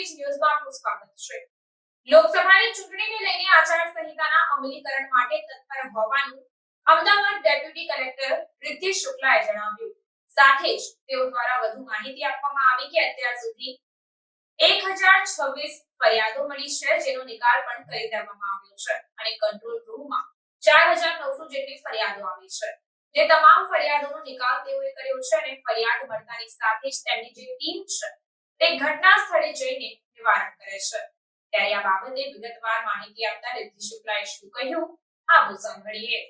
Bridge લોકસભાની ચૂંટણીને લઈને આચારસંહિતાના અમલીકરણ માટે તત્પર હોવાનું અમદાવાદ ડેપ્યુટી કલેક્ટર રિદ્ધિ શુક્લાએ જણાવ્યું. સાથે જ તેઓ દ્વારા વધુ માહિતી આપવામાં આવી કે અત્યાર સુધી એક હજાર છવ્વીસ ફરિયાદો મળી છે, જેનો નિકાલ પણ કરી દેવામાં આવ્યો છે અને કંટ્રોલ રૂમમાં ચાર હજાર નવસો જેટલી ફરિયાદો આવી છે. જે તમામ ફરિયાદોનો નિકાલ તેઓએ કર્યો છે અને ફરિયાદ મળતાની સાથે જ તેમની જે ટીમ છે તે ઘટના સ્થળે જઈને નિવારણ કરે છે. ત્યારે આ બાબતે વિગતવાર માહિતી આપતા રિદ્ધિ શુક્લાએ શું કહ્યું? આવો સાંભળીએ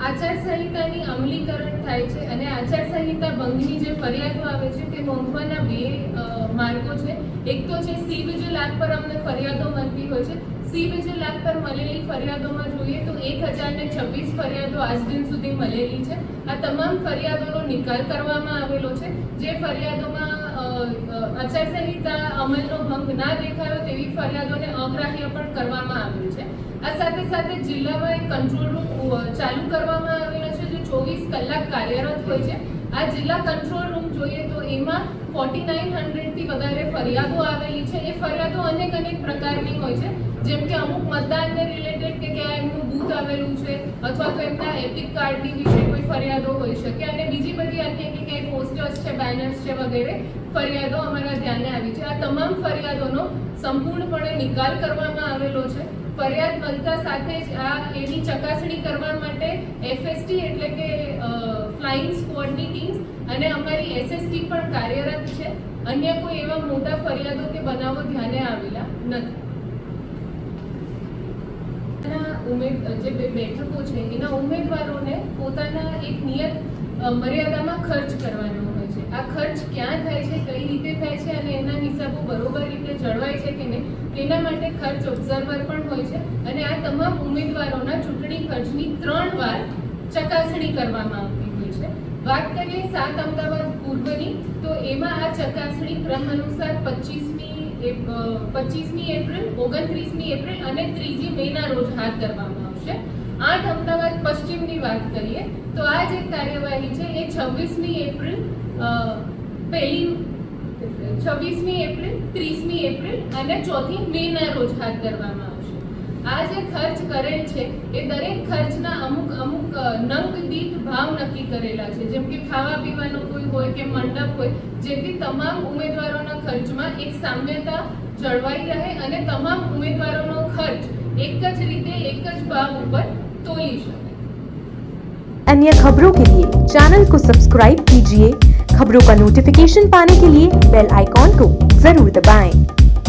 આચાર સંહિતાની અમલીકરણ થાય છે અને આચારસંહિતા ભંગની જે ફરિયાદો આવે છે તે નોંધવાના બે માર્ગો છે. એક તો છે સી વિજિલ એપ પર અમને ફરિયાદો મળતી હોય છે. સી વિજિલ એપ પર મળેલી ફરિયાદોમાં જોઈએ તો એક હજાર ને છવ્વીસ ફરિયાદો આજ દિન સુધી મળેલી છે. આ તમામ ફરિયાદોનો નિકાલ કરવામાં આવેલો છે. જે ફરિયાદોમાં આચારસંહિતા અમલનો ભંગ ના દેખાયો તેવી ફરિયાદોને અગ્રાહ્ય પણ કરવામાં આવ્યું છે. આ સાથે સાથે જિલ્લામાં એક કંટ્રોલ રૂમ ચાલુ કરવામાં આવેલો કલાક કાર્યરત હોય છે. આ જિલ્લા કંટ્રોલ રૂમ જોઈએ તો એમાં ફોર્ટી નાઇન હંડ્રેડથી વધારે ફરિયાદો આવેલી છે. એ ફરિયાદો અનેક અનેક પ્રકારની હોય છે. જેમ કે અમુક મતદાનને રિલેટેડ કે ક્યાં એમનું બૂથ આવેલું છે, અથવા તો એમના એપિક કાર્ડની વિશે કોઈ ફરિયાદો હોઈ શકે. અને બીજી બધી અન્ય કે ક્યાંય પોસ્ટર્સ છે બેનર્સ છે વગેરે, ફરિયાદો અમારા ધ્યાને આવી છે. આ તમામ ફરિયાદોનો સંપૂર્ણપણે નિકાલ કરવામાં આવેલો છે. ફરિયાદ મળતા સાથે જ આ એની ચકાસણી કરવા માટે એફએસટી એટલે કે અને અમારી એસએસટી પણ કાર્યરત છે. અન્ય કોઈ એવા મોટા ફરિયાદો કે બનાવો ધ્યાને આવેલા નથી. જે બેઠકો છે, એના ઉમેદવારોને પોતાના એક નિયત મર્યાદામાં ખર્ચ કરવાનો હોય છે. આ ખર્ચ ક્યાં થાય છે, કઈ રીતે થાય છે અને એના હિસાબો બરોબર રીતે જળવાય છે કે નહીં, તેના માટે ખર્ચ ઓબ્ઝર્વર પણ હોય છે અને આ તમામ ઉમેદવારોના ચૂંટણી ખર્ચની ત્રણ વાર ચકાસણી કરવામાં આવતી છે. વાત કરીએ સાત અમદાવાદ પૂર્વની, તો એમાં આ ચકાસણી ક્રમ અનુસાર પચીસમી પચીસમી એપ્રિલ, ઓગણત્રીસમી એપ્રિલ અને ત્રીજી મેના રોજ હાથ ધરવામાં આવશે. આઠ અમદાવાદ પશ્ચિમની વાત કરીએ, તો આ જે કાર્યવાહી છે એ છવ્વીસમી એપ્રિલ પહેલી, છવ્વીસમી એપ્રિલ, ત્રીસમી એપ્રિલ અને ચોથી મેના રોજ હાથ ધરવામાં આવશે. આ જે ખર્ચ કરેલ છે એ દરેક ખર્ચના અમુક અમુક નંગ ભાવ નક્કી કરેલા છે જેમ કે ખાવા પીવાનો કોઈ હોય કે મંડપ હોય જેથી તમામ ઉમેદવારોના ખર્ચમાં એક સામ્યતા જળવાઈ રહે અને તમામ ઉમેદવારોનો ખર્ચ એક જ રીતે એક જ ભાવ ઉપર તોલી શકે अन्य खबरों के लिए चैनल को सब्सक्राइब कीजिए खबरों का नोटिफिकेशन पाने के लिए बेल आइकॉन को जरूर दबाएं।